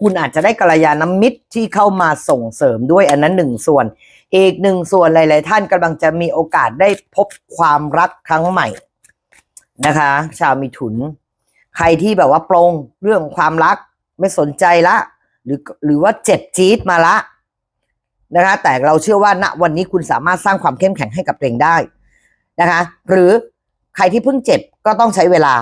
คุณอาจจะได้กัลยาณมิตรที่เข้ามาส่งเสริมด้วยอันนั้นหนึ่งส่วน อีกหนึ่งส่วนหลาย ๆ ท่านกำลังจะมีโอกาสได้พบความรักครั้งใหม่นะคะ ชาวมิถุน ใครที่แบบว่าปรงเรื่องความรักไม่สนใจละ หรือหรือว่าเจ็บจี๊ดมาละนะคะ แต่เราเชื่อว่าณวันนี้คุณสามารถสร้างความเข้มแข็งให้กับตัวเองได้นะคะ หรือใครที่เพิ่งเจ็บก็ต้องใช้เวลา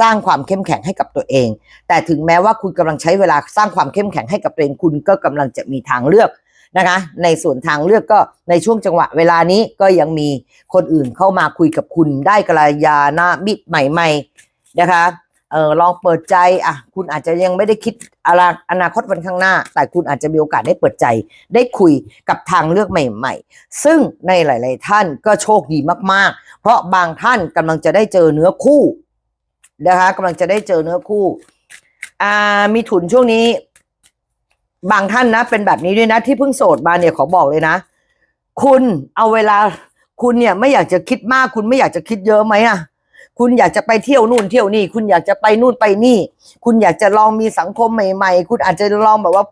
สร้างความเข้มแข็งให้กับตัวเอง แต่ถึงแม้ว่าคุณกำลังใช้เวลาสร้างความเข้มแข็งให้กับตัวเองคุณก็กำลังจะมีทางเลือกนะคะ ในส่วนทางเลือกก็ในช่วงจังหวะเวลานี้ก็ยังมีคนอื่นเข้ามาคุยกับคุณได้กัลยาณมิตรใหม่ ๆนะคะเออลองเปิดใจอะคุณอาจจะยังไม่ได้คิดอะไรอนาคตวันข้างหน้า แต่คุณอาจจะมีโอกาสได้เปิดใจ ได้คุยกับทางเลือกใหม่ ๆ ซึ่งในหลาย ๆ ท่านก็โชคดีมากๆ เพราะบางท่านกำลังจะได้เจอเนื้อคู่ นะคะกำลังจะได้เจอเนื้อคู่ อ่า มีถุนช่วงนี้ บางท่านนะ เป็นแบบนี้ด้วยนะ ที่เพิ่งโสดมาเนี่ยขอบอกเลยนะ คุณเอาเวลา คุณเนี่ยไม่อยากจะคิดมาก คุณไม่อยากจะคิดเยอะไหมอะคุณอยากจะไปเที่ยวนู่นเที่ยวนี่ คุณอยากจะไปนู่นไปนี่ คุณอยากจะลองมีสังคมใหม่ ๆ คุณอาจจะลองแบบว่า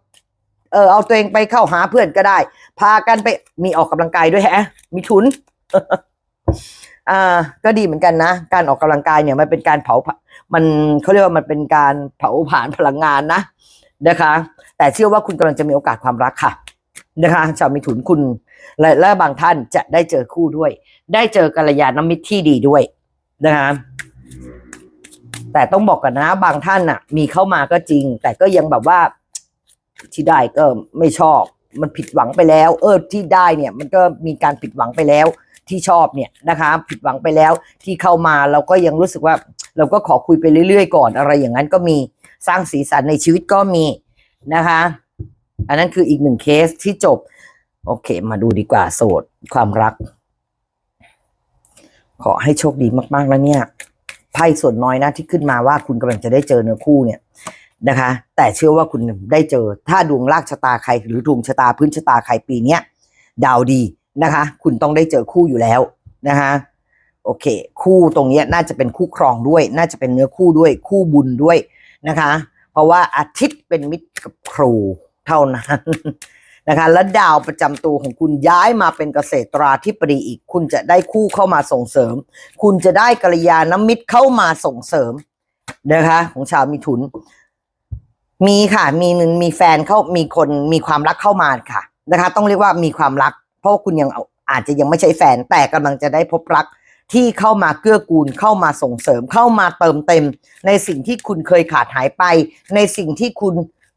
เออเอาตัวเองไปเข้าหาเพื่อนก็ได้ พากันไปมีออกกำลังกายด้วยแฮะ มีทุน อ่าก็ดีเหมือนกันนะ การออกกำลังกายเนี่ยมันเป็นการเผา มันเขาเรียกว่ามันเป็นการเผาผลาญพลังงานนะนะคะ แต่เชื่อว่าคุณกำลังจะมีโอกาสความรักค่ะนะคะชาวมิถุนคุณและและบางท่านจะได้เจอคู่ด้วย ได้เจอกัลยาณมิตรที่ดีด้วยนะคะแต่ต้องบอกกันนะ บางท่านน่ะ มีเข้ามาก็จริง แต่ก็ยังแบบว่าที่ได้ก็ไม่ชอบ มันผิดหวังไปแล้ว เออที่ได้เนี่ย มันก็มีการผิดหวังไปแล้ว ที่ชอบเนี่ยนะคะผิดหวังไปแล้วที่เข้ามาเราก็ยังรู้สึกว่า เราก็ขอคุยไปเรื่อยๆ ก่อนอะไรอย่างนั้นก็มีสร้างสีสันในชีวิตก็มีนะคะ อันนั้นคืออีกหนึ่งเคสที่จบ โอเค มาดูดีกว่าโสดความรัก ขอให้โชคดีมากๆแล้วเนี่ยไพ่ส่วนน้อยนะที่ขึ้นมาว่าคุณกำลังจะได้เจอเนื้อคู่เนี่ยนะคะ แต่เชื่อว่าคุณได้เจอ ถ้าดวงลากชะตาใคร หรือดวงชะตาพื้นชะตาใครปีเนี้ยดาวดี นะคะ คุณต้องได้เจอคู่อยู่แล้วนะคะโอเค คู่ตรงนี้น่าจะเป็นคู่ครองด้วย น่าจะเป็นเนื้อคู่ด้วย คู่บุญด้วยนะคะ เพราะว่าอาทิตย์เป็นมิตรกับครูเท่านั้นนะคะ และดาวประจำตัวของคุณย้ายมาเป็นเกษตราธิบดีอีก คุณจะได้คู่เข้ามาส่งเสริม คุณจะได้กัลยาณมิตรเข้ามาส่งเสริมนะคะ ของชาวมิถุน มีค่ะ มีมีแฟนเข้ามีคนมีความรักเข้ามาค่ะนะคะ ต้องเรียกว่ามีความรัก เพราะคุณยังเอาอาจจะยังไม่ใช่แฟนแต่กำลังจะได้พบรักที่เข้ามาเกื้อกูลเข้ามาส่งเสริมเข้ามาเติมเต็ม ในสิ่งที่คุณเคยขาดหายไป ในสิ่งที่คุณ